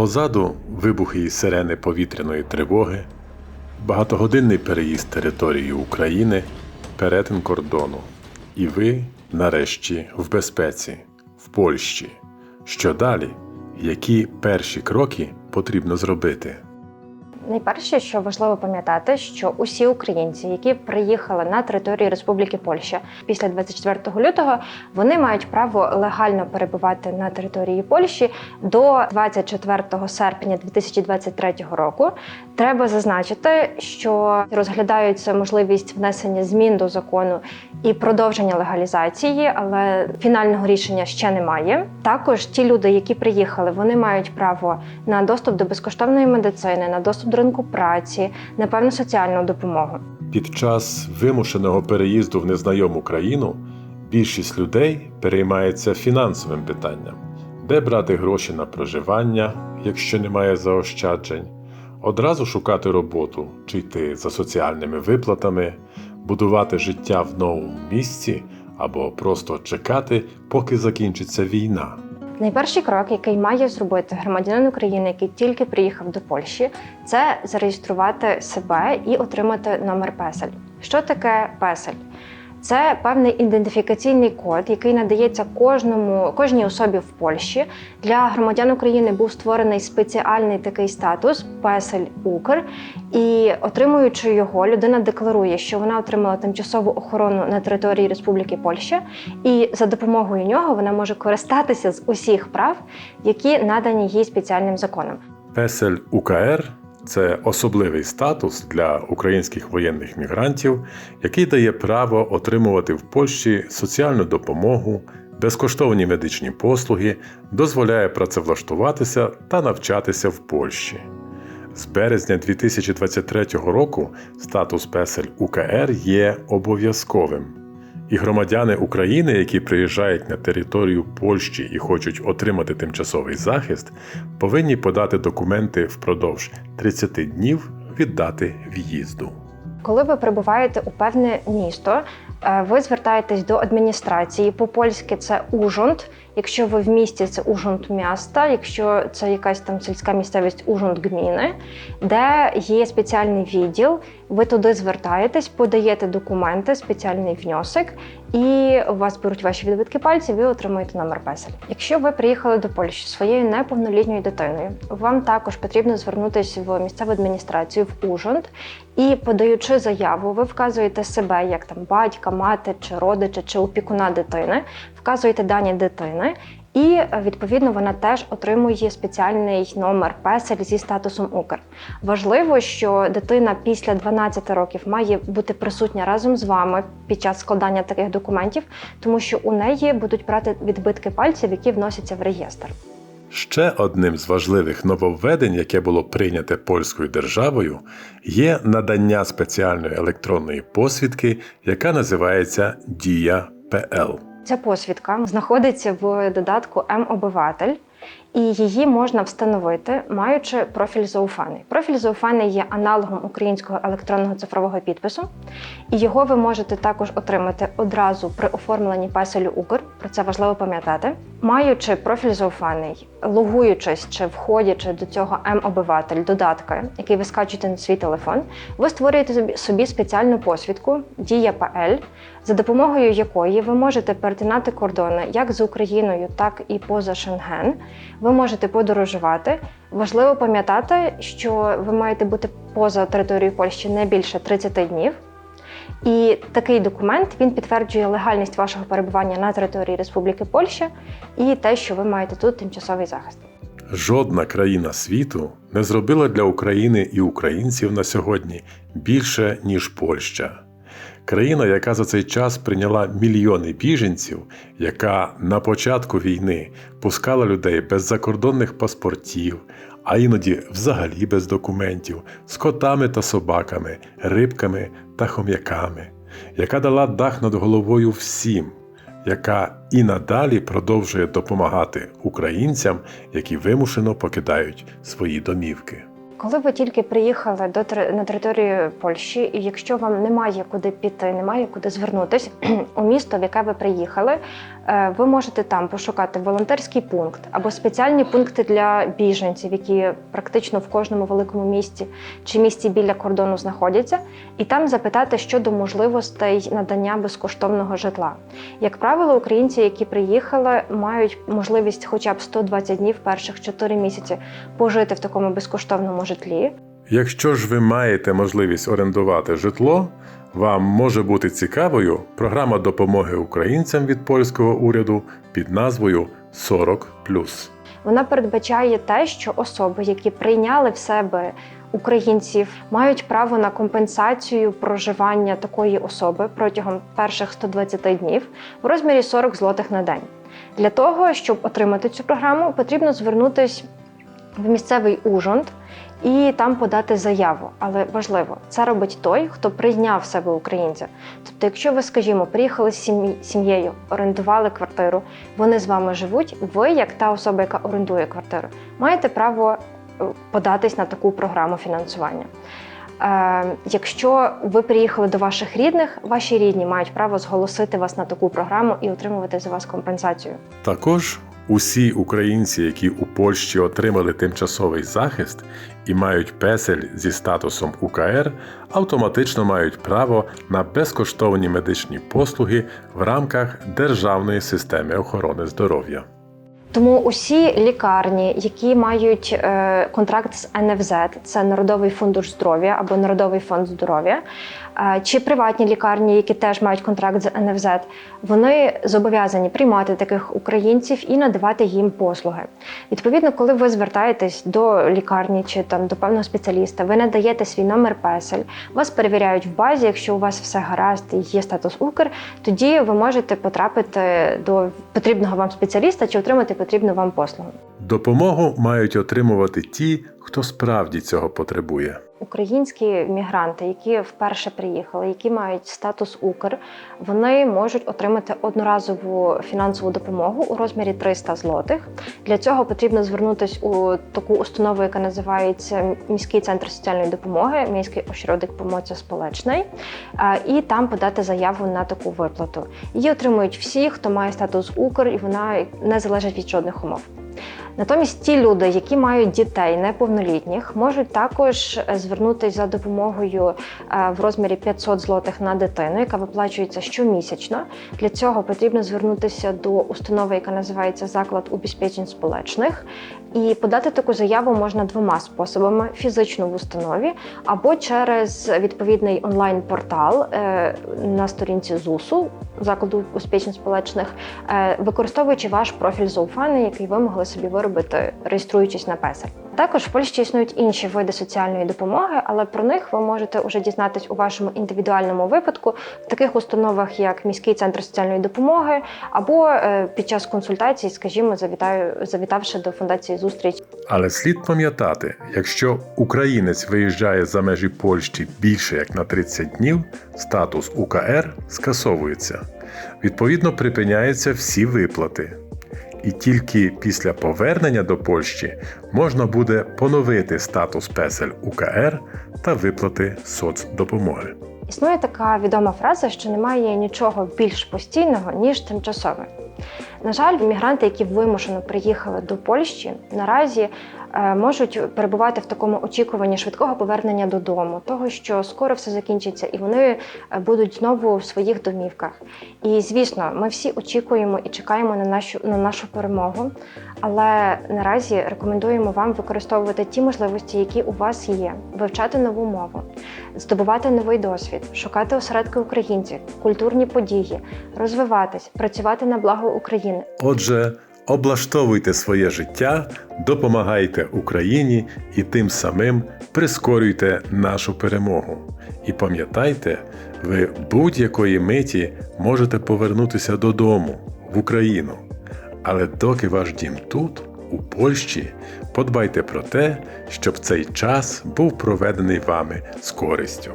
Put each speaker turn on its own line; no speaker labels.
Позаду вибухи і сирени повітряної тривоги, багатогодинний переїзд території України, перетин кордону. І ви, нарешті, в безпеці, в Польщі. Що далі? Які перші кроки потрібно зробити?
Найперше, що важливо пам'ятати, що усі українці, які приїхали на територію Республіки Польща після 24 лютого, вони мають право легально перебувати на території Польщі до 24 серпня 2023 року. Треба зазначити, що розглядаються можливість внесення змін до закону і продовження легалізації, але фінального рішення ще немає. Також ті люди, які приїхали, вони мають право на доступ до безкоштовної медицини, на доступ до ринку праці, на певну соціальну допомогу.
Під час вимушеного переїзду в незнайому країну більшість людей переймається фінансовим питанням, де брати гроші на проживання, якщо немає заощаджень, одразу шукати роботу чи йти за соціальними виплатами, будувати життя в новому місці або просто чекати, поки закінчиться війна.
Найперший крок, який має зробити громадянин України, який тільки приїхав до Польщі, це зареєструвати себе і отримати номер песель. Що таке песель? Це певний ідентифікаційний код, який надається кожному кожній особі в Польщі. Для громадян України був створений спеціальний такий статус песель Укр. І отримуючи його, людина декларує, що вона отримала тимчасову охорону на території Республіки Польща, і за допомогою нього вона може користатися з усіх прав, які надані їй спеціальним законом.
Песель УКР це особливий статус для українських воєнних мігрантів, який дає право отримувати в Польщі соціальну допомогу, безкоштовні медичні послуги, дозволяє працевлаштуватися та навчатися в Польщі. З березня 2023 року статус песель УКР є обов'язковим. І громадяни України, які приїжджають на територію Польщі і хочуть отримати тимчасовий захист, повинні подати документи впродовж 30 днів від дати в'їзду.
Коли ви прибуваєте у певне місто, е, ви звертаєтесь до адміністрації. По-польськи це ужонт. Якщо ви в місті, це ужонт міста. Якщо це якась там сільська місцевість, ужонт гміни, де є спеціальний відділ. Ви туди звертаєтесь, подаєте документи, спеціальний внесок, і у вас беруть ваші відбитки пальців, ви отримуєте номер песель. Якщо ви приїхали до Польщі своєю неповнолітньою дитиною, вам також потрібно звернутися в місцеву адміністрацію в Ужонт і подаючи заяву, ви вказуєте себе як там батька, мати чи родича чи опікуна дитини, вказуєте дані дитини. І відповідно вона теж отримує спеціальний номер песель зі статусом Укр. Важливо, що дитина після 12 років має бути присутня разом з вами під час складання таких документів, тому що у неї будуть брати відбитки пальців, які вносяться в реєстр.
Ще одним з важливих нововведень, яке було прийняте польською державою, є надання спеціальної електронної посвідки, яка називається Дія ПЛ.
Ця посвідка знаходиться в додатку М-обиватель, і її можна встановити, маючи профіль зауфаний. Профіль зауфаний є аналогом українського електронного цифрового підпису, і його ви можете також отримати одразу при оформленні песелю Укр. Про це важливо пам'ятати. Маючи профіль зауфаний, логуючись чи входячи до цього М-обиватель додатка, який ви скачуєте на свій телефон, ви створюєте собі спеціальну посвідку Дія ПЛ, за допомогою якої ви можете перетинати кордони як з Україною, так і поза Шенген. Ви можете подорожувати. Важливо пам'ятати, що ви маєте бути поза територією Польщі не більше 30 днів. І такий документ він підтверджує легальність вашого перебування на території Республіки Польща і те, що ви маєте тут тимчасовий захист.
Жодна країна світу не зробила для України і українців на сьогодні більше, ніж Польща. Країна, яка за цей час прийняла мільйони біженців, яка на початку війни пускала людей без закордонних паспортів, а іноді взагалі без документів, з котами та собаками, рибками та хом'яками, яка дала дах над головою всім, яка і надалі продовжує допомагати українцям, які вимушено покидають свої домівки.
Коли ви тільки приїхали до на територію Польщі, і якщо вам немає куди піти, немає куди звернутися у місто, в яке ви приїхали, е, ви можете там пошукати волонтерський пункт або спеціальні пункти для біженців, які практично в кожному великому місті чи місті біля кордону знаходяться, і там запитати щодо можливостей надання безкоштовного житла. Як правило, українці, які приїхали, мають можливість хоча б 120 днів перших 4 місяці пожити в такому безкоштовному житлі.
Якщо ж ви маєте можливість орендувати житло, вам може бути цікавою програма допомоги українцям від польського уряду під назвою 40
Вона передбачає те, що особи, які прийняли в себе українців, мають право на компенсацію проживання такої особи протягом перших 120 днів в розмірі 40 злотих на день. Для того, щоб отримати цю програму, потрібно звернутися в місцевий ужонт і там подати заяву. Але важливо, це робить той, хто прийняв себе українця. Тобто, якщо ви, скажімо, приїхали з сім'єю, орендували квартиру, вони з вами живуть, ви, як та особа, яка орендує квартиру, маєте право е, податись на таку програму фінансування. Е, якщо ви приїхали до ваших рідних, ваші рідні мають право зголосити вас на таку програму і отримувати за вас компенсацію.
Також усі українці, які у Польщі отримали тимчасовий захист і мають песель зі статусом УКР, автоматично мають право на безкоштовні медичні послуги в рамках Державної системи охорони здоров'я.
Тому усі лікарні, які мають е, контракт з НФЗ, це Народовий фонд здоров'я або Народовий фонд здоров'я, е, чи приватні лікарні, які теж мають контракт з НФЗ, вони зобов'язані приймати таких українців і надавати їм послуги. Відповідно, коли ви звертаєтесь до лікарні чи там до певного спеціаліста, ви надаєте свій номер песель, вас перевіряють в базі. Якщо у вас все гаразд і є статус Укр, тоді ви можете потрапити до потрібного вам спеціаліста чи отримати потрібну вам послугу.
Допомогу мають отримувати ті, хто справді цього потребує.
Українські мігранти, які вперше приїхали, які мають статус Укр, вони можуть отримати одноразову фінансову допомогу у розмірі 300 злотих. Для цього потрібно звернутися у таку установу, яка називається міський центр соціальної допомоги, міський ошродик помоці сполечний, і там подати заяву на таку виплату. Її отримують всі, хто має статус Укр, і вона не залежить від жодних умов. Натомість ті люди, які мають дітей неповнолітніх, можуть також е, звернутися за допомогою е, в розмірі 500 злотих на дитину, яка виплачується щомісячно. Для цього потрібно звернутися до установи, яка називається заклад убезпечень сполечних. І подати таку заяву можна двома способами: фізично в установі або через відповідний онлайн-портал е, на сторінці ЗУСу закладу успішних сполечних, е, використовуючи ваш профіль Зоуфани, який ви могли собі виробити, реєструючись на песель. Також в Польщі існують інші види соціальної допомоги, але про них ви можете вже дізнатись у вашому індивідуальному випадку в таких установах, як міський центр соціальної допомоги, або е, під час консультацій, скажімо, завітаю, завітавши до фундації зустріч
Але слід пам'ятати, якщо українець виїжджає за межі Польщі більше як на 30 днів, статус УКР скасовується. Відповідно, припиняються всі виплати. І тільки після повернення до Польщі можна буде поновити статус песель УКР та виплати соцдопомоги.
Існує така відома фраза, що немає нічого більш постійного, ніж тимчасове. На жаль, мігранти, які вимушено приїхали до Польщі, наразі можуть перебувати в такому очікуванні швидкого повернення додому, того, що скоро все закінчиться, і вони е, будуть знову в своїх домівках. І звісно, ми всі очікуємо і чекаємо на нашу на нашу перемогу. Але наразі рекомендуємо вам використовувати ті можливості, які у вас є, вивчати нову мову, здобувати новий досвід, шукати осередки українців, культурні події, розвиватись, працювати на благо України.
Отже, облаштовуйте своє життя, допомагайте Україні і тим самим прискорюйте нашу перемогу. І пам'ятайте, ви будь-якої миті можете повернутися додому в Україну. Але доки ваш дім тут, у Польщі, подбайте про те, щоб цей час був проведений вами з користю.